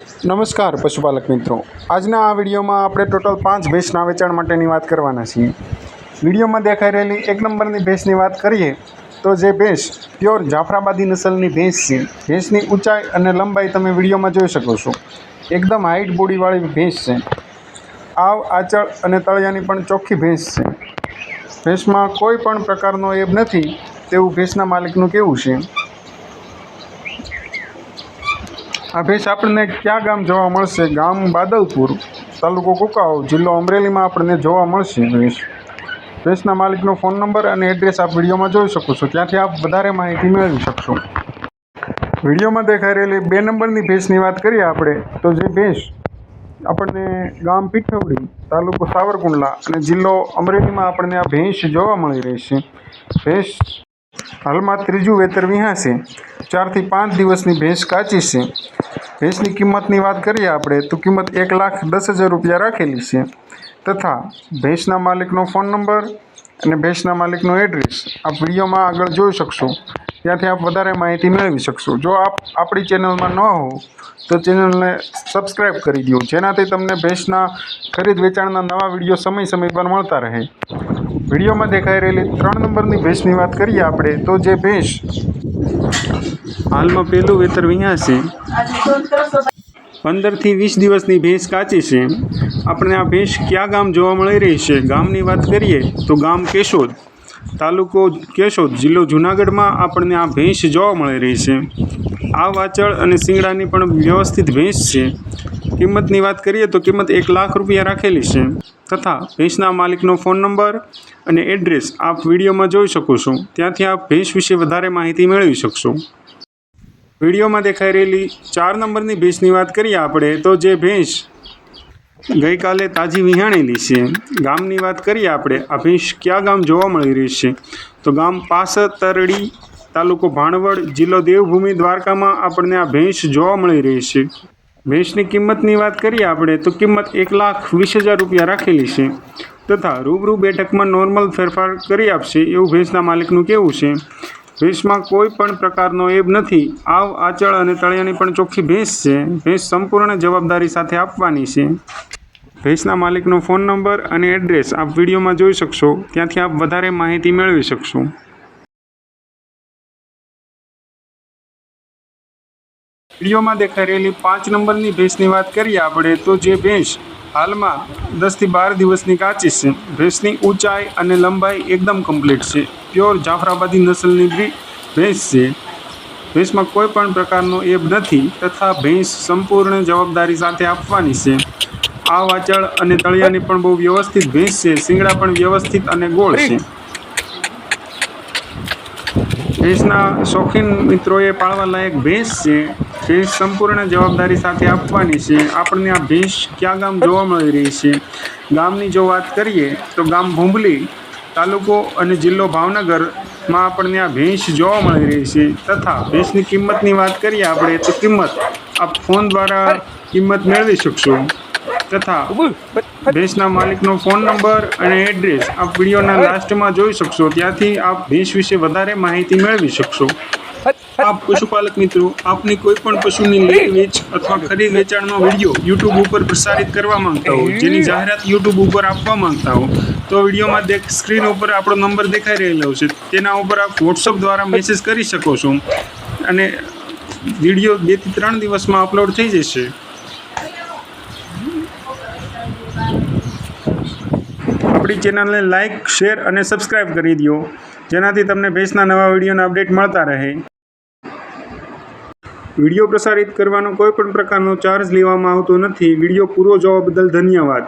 નમસ્કાર, પશુપાલક મિત્રો. આજના આ વિડીયોમાં આપણે ટોટલ પાંચ ભેંસના વેચાણ માટેની વાત કરવાના છીએ. વિડીયોમાં દેખાઈ રહેલી એક નંબરની ભેંસની વાત કરીએ, તો જે ભેંસ પ્યોર જાફરાબાદી નસલની ભેંસ છે, ભેંસની ઊંચાઈ અને લંબાઈ તમે વિડીયોમાં જોઈ શકો છો. એકદમ હાઈટ બોડીવાળી ભેંસ છે. આવ, આચળ અને તળિયાની પણ ચોખ્ખી ભેંસ છે. ભેંસમાં કોઈ પણ પ્રકારનો એબ નથી, તેવું ભેંસના માલિકનું કહેવું છે. આ ભેંસ આપણને ક્યાં ગામ જોવા મળશે? ગામ બાદલપુર, તાલુકો કુકાવ જિલ્લો અમરેલીમાં આપણને જોવા મળશે ભેંસ. ભેંસના માલિકનો ફોન નંબર અને એડ્રેસ આપ વિડીયોમાં જોઈ શકો છો. ત્યાંથી આપ વધારે માહિતી મેળવી શકશો. વિડીયોમાં દેખાઈ રહેલી બે નંબરની ભેંસની વાત કરીએ આપણે, તો જે ભેંસ આપણને ગામ પીઠવડી, તાલુકો સાવરકુંડલા અને જિલ્લો અમરેલીમાં આપણને આ ભેંસ જોવા મળી રહી છે. ભેંસ હાલમાં ત્રીજું વેતર વિહાશે ચારથી પાંચ દિવસની ભેંસ કાચી છે. ભેંસની કિંમતની વાત કરીએ આપણે, તો કિંમત એક લાખ દસ હજાર રૂપિયા રાખેલી છે. તથા ભેંસના માલિકનો ફોન નંબર અને ભેંસના માલિકનો એડ્રેસ આપ વિડીયોમાં આગળ જોઈ શકશો. ત્યાંથી આપ વધારે માહિતી મેળવી શકશો. જો આપ આપણી ચેનલમાં ન હો, તો ચેનલને સબસ્ક્રાઈબ કરી દો, જેનાથી તમને ભેંસના ખરીદ વેચાણના નવા વીડિયો સમય સમય પર મળતા રહે. વિડીયોમાં દેખાઈ રહેલી ત્રણ નંબરની ભેંસની વાત કરીએ આપણે, તો જે ભેંસ હાલમાં પહેલું વેતર વિહાશે પંદરથી વીસ દિવસની ભેંસ કાચી છે. આપણે આ ભેંસ કયા ગામ જોવા મળી રહી છે? ગામની વાત કરીએ તો ગામ કેશોદ. તાલુકો કેશોદ, જિલ્લો જુનાગઢમાં આપણને આ ભેંસ જોવા મળી રહી છે. આ વાચળ અને શિંગડાની પણ વ્યવસ્થિત ભેંસ છે. કિંમતની વાત કરીએ તો કિંમત એક લાખ રૂપિયા રાખેલી છે. તથા ભેંસના માલિકનો ફોન નંબર અને એડ્રેસ આપ વિડીયોમાં જોઈ શકો છો. ત્યાંથી આપ ભેંસ વિશે વધારે માહિતી મેળવી શકશો. વિડીયોમાં દેખાઈ રહેલી ચાર નંબરની ભેંસની વાત કરીએ આપણે, તો જે ભેંસ ગઈકાલે તાજી વિહાણેલી છે, ગામની વાત કરીએ આપણે, આ ભેંસ કયા ગામ જોવા મળી રહી છે? તો ગામ પાસતરડી તાલુકો ભાણવડ, જિલ્લો દેવભૂમિ દ્વારકામાં આપણને આ ભેંસ જોવા મળી રહી છે. ભેંસની કિંમતની વાત કરીએ આપણે, તો કિંમત એક લાખ વીસ હજાર રૂપિયા રાખેલી છે તથા રૂબરૂ બેઠકમાં નોર્મલ ફેરફાર કરી આપશે એવું ભેંસના માલિકનું કહેવું છે. ભેંસમાં કોઈ પણ પ્રકારનો એબ નથી. આવ, આચળ અને તળિયાની પણ ચોખ્ખી ભેંસ છે. ભેંસ સંપૂર્ણ જવાબદારી સાથે આપવાની છે. ભેંસના માલિકનો ફોન નંબર અને એડ્રેસ આપ વિડીયોમાં જોઈ શકશો. ત્યાંથી આપ વધારે માહિતી મેળવી શકશો. વિડીયોમાં દેખાઈ રહેલી પાંચ નંબરની ભેંસની વાત કરીએ આપણે, તો જે ભેંસ હાલમાં દસથી બાર દિવસની કાચી છે. ભેંસની ઊંચાઈ અને લંબાઈ એકદમ કમ્પ્લીટ છે. પ્યોર જાફરાબાદી નસલની બી ભેંસ છે. ભેંસમાં કોઈ પણ પ્રકારનો એબ નથી તથા ભેંસ સંપૂર્ણ જવાબદારી સાથે આપવાની છે. આ વાચળ અને તળિયાની પણ બહુ વ્યવસ્થિત ભેંસ છે. શિંગડા પણ વ્યવસ્થિત અને ગોળ છે. ભેંસના શોખીન મિત્રોએ પાળવા લાયક ભેંસ છે. ભેંસ સંપૂર્ણ જવાબદારી સાથે આપવાની છે. આપણને આ ભેંસ ક્યાં ગામ જોવા મળી રહી છે? ગામની જો વાત કરીએ તો ગામ ભૂંબલી તાલુકો અને જિલ્લો ભાવનગરમાં આપણને આ ભેંસ જોવા મળી રહી છે. તથા ભેંસની કિંમતની વાત કરીએ આપણે તો કિંમત આપ ફોન દ્વારા કિંમત મેળવી શકશો. તથા ભેંસના માલિકનો ફોન નંબર અને એડ્રેસ આપ વિડીયોના લાસ્ટમાં જોઈ શકશો. ત્યાંથી આપ ભેંસ વિશે વધારે માહિતી મેળવી શકશો. આપ પશુપાલક મિત્રો, આપની કોઈ પણ પશુની લે વેચ અથવા ખરીદ વેચાણનો વીડિયો યુટ્યુબ ઉપર પ્રસારિત કરવા માંગતા હો, જેની જાહેરાત યુટ્યુબ ઉપર આપવા માંગતા હો, તો વિડીયોમાં દેખ સ્ક્રીન ઉપર આપણો નંબર દેખાઈ રહેલો છે. તેના ઉપર આપ વોટ્સઅપ દ્વારા મેસેજ કરી શકો છો અને વીડિયો બેથી ત્રણ દિવસમાં અપલોડ થઈ જશે. આપણી ચેનલને લાઇક શેર અને સબસ્ક્રાઈબ કરી દો, જેનાથી તમને ભેંસના નવા વિડીયોના અપડેટ મળતા રહે. વીડિયો પ્રસારિત કરવાનો કોઈ પણ પ્રકારનો ચાર્જ લેવામાં આવતો નથી. વીડિયો પૂરો જોવા બદલ ધન્યવાદ.